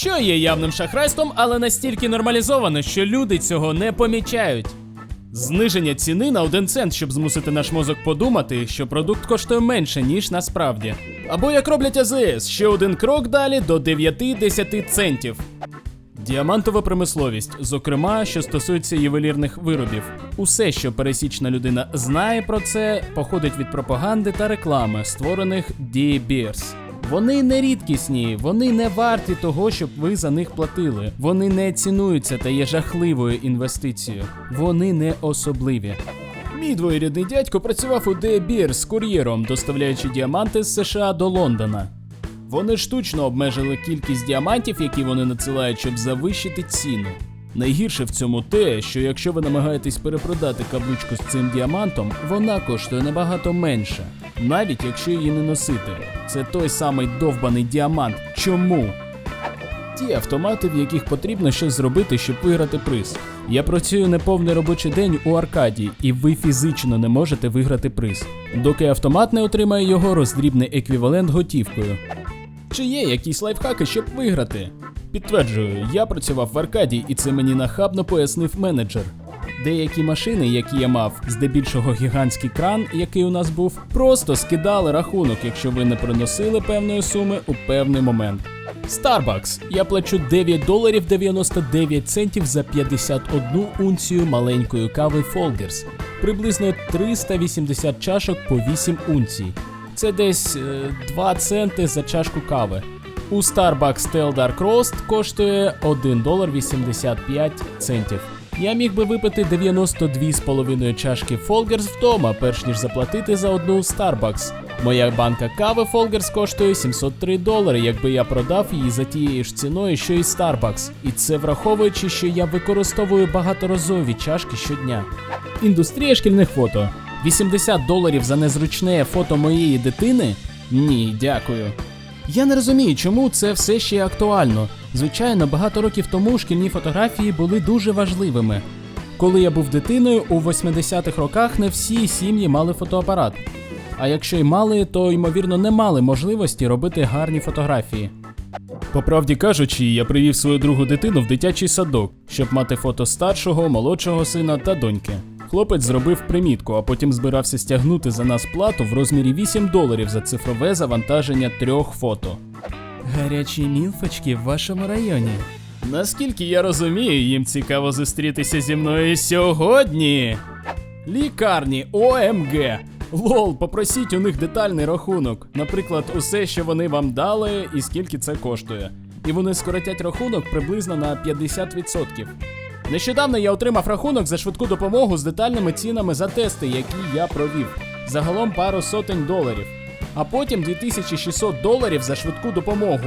Що є явним шахрайством, але настільки нормалізовано, що люди цього не помічають. Зниження ціни на один цент, щоб змусити наш мозок подумати, що продукт коштує менше, ніж насправді. Або як роблять АЗС, ще один крок далі до 9-10 центів. Діамантова промисловість, зокрема, що стосується ювелірних виробів. Усе, що пересічна людина знає про це, походить від пропаганди та реклами, створених De Beers. Вони не рідкісні, вони не варті того, щоб ви за них платили. Вони не цінуються та є жахливою інвестицією. Вони не особливі. Мій двоюрідний дядько працював у De Beers кур'єром, доставляючи діаманти з США до Лондона. Вони штучно обмежили кількість діамантів, які вони надсилають, щоб завищити ціну. Найгірше в цьому те, що якщо ви намагаєтесь перепродати каблучку з цим діамантом, вона коштує набагато менше, навіть якщо її не носити. Це той самий довбаний діамант. Чому? Ті автомати, в яких потрібно щось зробити, щоб виграти приз. Я працюю неповний робочий день у Аркадії, і ви фізично не можете виграти приз, доки автомат не отримає його роздрібний еквівалент готівкою. Чи є якісь лайфхаки, щоб виграти? Підтверджую, я працював в Аркадії, і це мені нахабно пояснив менеджер. Деякі машини, які я мав, здебільшого гігантський кран, який у нас був, просто скидали рахунок, якщо ви не приносили певної суми у певний момент. Starbucks. Я плачу 9 доларів 99 центів за 51 унцію маленької кави Folgers. Приблизно 380 чашок по 8 унцій. Це десь е, 2 центи за чашку кави. У Starbucks Stella Dark Roast коштує 1 долар 85 центів. Я міг би випити 92,5 чашки Folgers вдома, перш ніж заплатити за одну Starbucks. Моя банка кави Folgers коштує 703 долари, якби я продав її за тією ж ціною, що і Starbucks. І це враховуючи, що я використовую багаторазові чашки щодня. Індустрія шкільних фото. 80 доларів за незручне фото моєї дитини? Ні, дякую. Я не розумію, чому це все ще актуально. Звичайно, багато років тому шкільні фотографії були дуже важливими. Коли я був дитиною, у 80-х роках не всі сім'ї мали фотоапарат. А якщо й мали, то ймовірно не мали можливості робити гарні фотографії. По правді кажучи, я привів свою другу дитину в дитячий садок, щоб мати фото старшого, молодшого сина та доньки. Хлопець зробив примітку, а потім збирався стягнути за нас плату в розмірі 8 доларів за цифрове завантаження трьох фото. Гарячі мілфочки в вашому районі. Наскільки я розумію, їм цікаво зустрітися зі мною сьогодні. Лікарні ОМГ. Лол, попросіть у них детальний рахунок. Наприклад, усе, що вони вам дали, і скільки це коштує. І вони скоротять рахунок приблизно на 50%. Нещодавно я отримав рахунок за швидку допомогу з детальними цінами за тести, які я провів. Загалом пару сотень доларів. А потім 2600 доларів за швидку допомогу.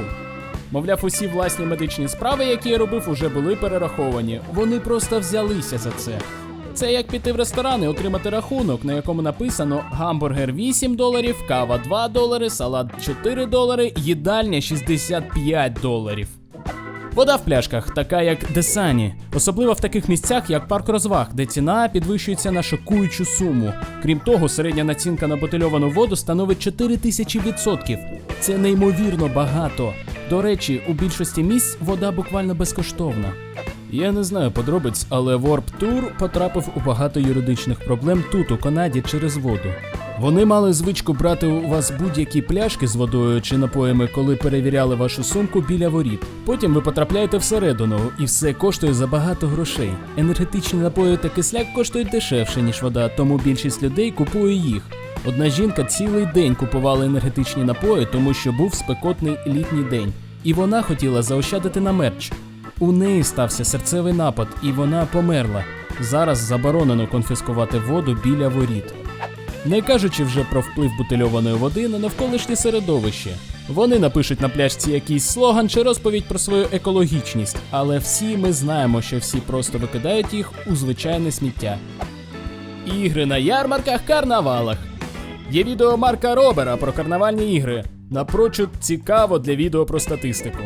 Мовляв, усі власні медичні справи, які я робив, уже були перераховані. Вони просто взялися за це. Це як піти в ресторан і отримати рахунок, на якому написано гамбургер 8 доларів, кава 2 долари, салат 4 долари, їдальня 65 доларів. Вода в пляшках, така як Десані, особливо в таких місцях, як парк розваг, де ціна підвищується на шокуючу суму. Крім того, середня націнка на бутильовану воду становить 4 тисячі відсотків. Це неймовірно багато. До речі, у більшості місць вода буквально безкоштовна. Я не знаю подробиць, але Warp Tour потрапив у багато юридичних проблем тут, у Канаді, через воду. Вони мали звичку брати у вас будь-які пляшки з водою чи напоями, коли перевіряли вашу сумку біля воріт. Потім ви потрапляєте всередину, і все коштує за багато грошей. Енергетичні напої та кисляк коштують дешевше, ніж вода, тому більшість людей купує їх. Одна жінка цілий день купувала енергетичні напої, тому що був спекотний літній день, і вона хотіла заощадити на мерч. У неї стався серцевий напад, і вона померла. Зараз заборонено конфіскувати воду біля воріт. Не кажучи вже про вплив бутильованої води на навколишнє середовище. Вони напишуть на пляшці якийсь слоган чи розповідь про свою екологічність, але всі ми знаємо, що всі просто викидають їх у звичайне сміття. Ігри на ярмарках карнавалах. Є відео Марка Робера про карнавальні ігри. Напрочуд цікаво для відео про статистику.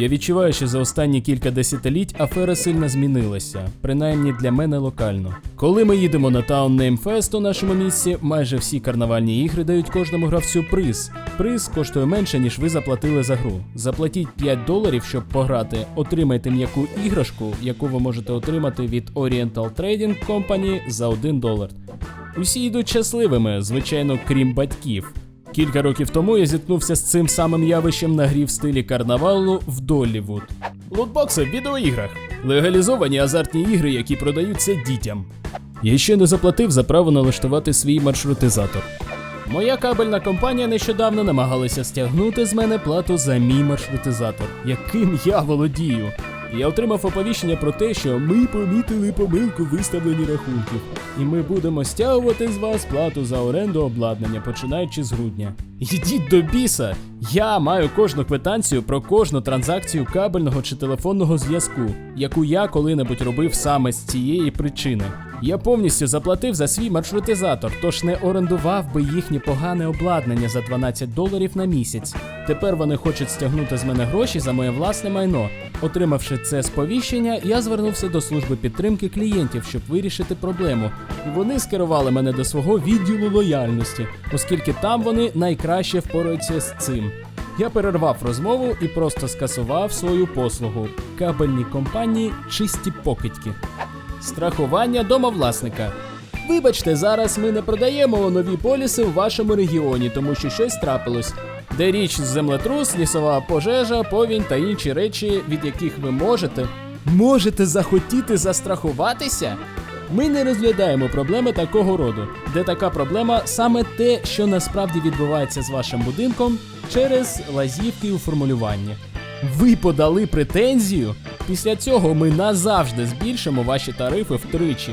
Я відчуваю, що за останні кілька десятиліть афера сильно змінилася, принаймні для мене локально. Коли ми їдемо на Town Name Fest у нашому місці, майже всі карнавальні ігри дають кожному гравцю приз. Приз коштує менше, ніж ви заплатили за гру. Заплатіть 5 доларів, щоб пограти, отримайте м'яку іграшку, яку ви можете отримати від Oriental Trading Company за 1 долар. Усі йдуть щасливими, звичайно, крім батьків. Кілька років тому я зіткнувся з цим самим явищем на грі в стилі карнавалу в Доллівуд. Лутбокси в відеоіграх. Легалізовані азартні ігри, які продаються дітям. Я ще не заплатив за право налаштувати свій маршрутизатор. Моя кабельна компанія нещодавно намагалася стягнути з мене плату за мій маршрутизатор, яким я володію. Я отримав оповіщення про те, що ми помітили помилку виставлені рахунків, і ми будемо стягувати з вас плату за оренду обладнання, починаючи з грудня. Йдіть до біса! Я маю кожну квитанцію про кожну транзакцію кабельного чи телефонного зв'язку, яку я коли-небудь робив саме з цієї причини. Я повністю заплатив за свій маршрутизатор, тож не орендував би їхнє погане обладнання за 12 доларів на місяць. Тепер вони хочуть стягнути з мене гроші за моє власне майно. Отримавши це сповіщення, я звернувся до служби підтримки клієнтів, щоб вирішити проблему. Вони скерували мене до свого відділу лояльності, оскільки там вони найкраще впораються з цим. Я перервав розмову і просто скасував свою послугу кабельній компанії чисті покидьки. Страхування домовласника. Вибачте, зараз ми не продаємо нові поліси в вашому регіоні, тому що щось трапилось. Де річ землетрус, лісова пожежа, повінь та інші речі, від яких ви можете. Можете захотіти застрахуватися? Ми не розглядаємо проблеми такого роду, де така проблема саме те, що насправді відбувається з вашим будинком через лазівки у формулюванні. Ви подали претензію? Після цього ми назавжди збільшимо ваші тарифи втричі.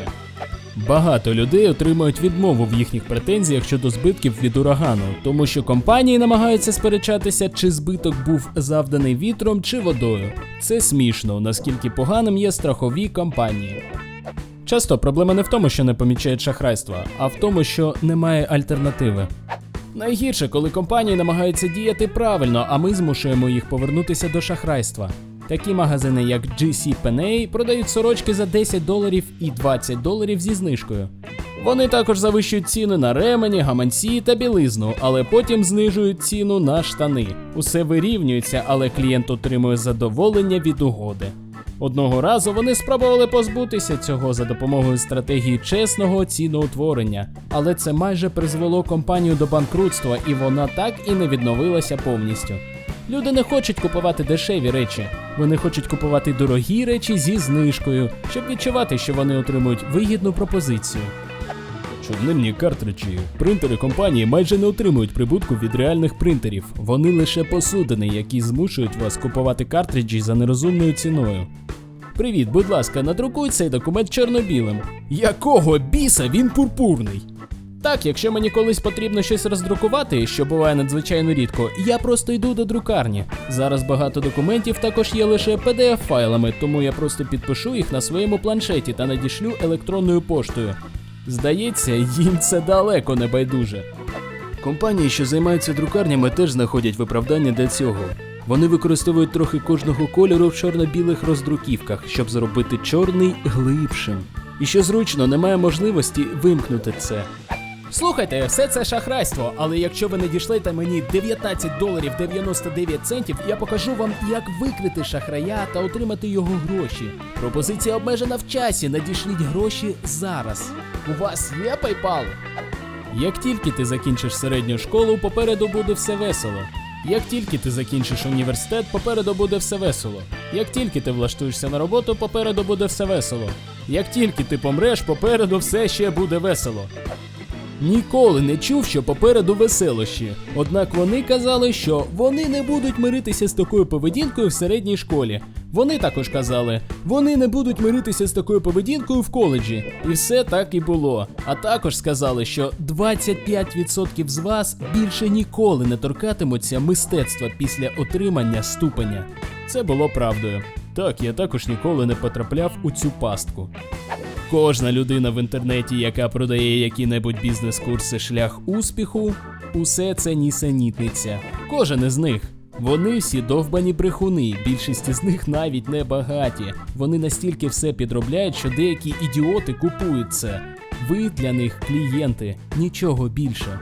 Багато людей отримують відмову в їхніх претензіях щодо збитків від урагану, тому що компанії намагаються сперечатися, чи збиток був завданий вітром чи водою. Це смішно, наскільки поганим є страхові компанії. Часто проблема не в тому, що не помічають шахрайства, а в тому, що немає альтернативи. Найгірше, коли компанії намагаються діяти правильно, а ми змушуємо їх повернутися до шахрайства. Такі магазини, як GC Penney, продають сорочки за 10 доларів і 20 доларів зі знижкою. Вони також завищують ціни на ремені, гаманці та білизну, але потім знижують ціну на штани. Усе вирівнюється, але клієнт отримує задоволення від угоди. Одного разу вони спробували позбутися цього за допомогою стратегії чесного ціноутворення, але це майже призвело компанію до банкрутства, і вона так і не відновилася повністю. Люди не хочуть купувати дешеві речі, вони хочуть купувати дорогі речі зі знижкою, щоб відчувати, що вони отримують вигідну пропозицію. Чорнильні картриджі. Принтери компанії майже не отримують прибутку від реальних принтерів. Вони лише посудини, які змушують вас купувати картриджі за нерозумною ціною. Привіт, будь ласка, надрукуй цей документ чорно-білим. Якого біса він пурпурний? Так, якщо мені колись потрібно щось роздрукувати, що буває надзвичайно рідко, я просто йду до друкарні. Зараз багато документів також є лише pdf файлами, тому я просто підпишу їх на своєму планшеті та надішлю електронною поштою. Здається, їм це далеко не байдуже. Компанії, що займаються друкарнями, теж знаходять виправдання для цього. Вони використовують трохи кожного кольору в чорно-білих роздруківках, щоб зробити чорний глибшим. І що зручно, немає можливості вимкнути це. Слухайте, все це шахрайство, але якщо ви не дійшлете мені 19 доларів 99 центів, я покажу вам, як викрити шахрая та отримати його гроші. Пропозиція обмежена в часі. Надішліть гроші зараз. У вас є PayPal? Як тільки ти закінчиш середню школу, попереду буде все весело. Як тільки ти закінчиш університет, попереду буде все весело. Як тільки ти влаштуєшся на роботу, попереду буде все весело. Як тільки ти помреш, попереду все ще буде весело. Ніколи не чув, що попереду веселощі. Однак вони казали, що вони не будуть миритися з такою поведінкою в середній школі. Вони також казали, вони не будуть миритися з такою поведінкою в коледжі. І все так і було. А також сказали, що 25% з вас більше ніколи не торкатимуться мистецтва після отримання ступеня. Це було правдою. Так, я також ніколи не потрапляв у цю пастку. Кожна людина в інтернеті, яка продає які-небудь бізнес-курси шлях успіху, усе це нісенітниця. Кожен із них. Вони всі довбані брехуни, більшість із них навіть не багаті. Вони настільки все підробляють, що деякі ідіоти купують це. Ви для них клієнти, нічого більше.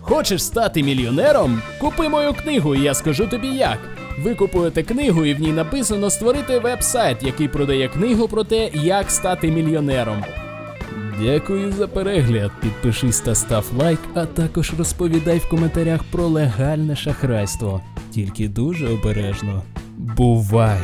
Хочеш стати мільйонером? Купи мою книгу, і я скажу тобі як. Ви купуєте книгу, і в ній написано створити веб-сайт, який продає книгу про те, як стати мільйонером. Дякую за перегляд. Підпишись та став лайк, а також розповідай в коментарях про легальне шахрайство. Тільки дуже обережно. Бувай!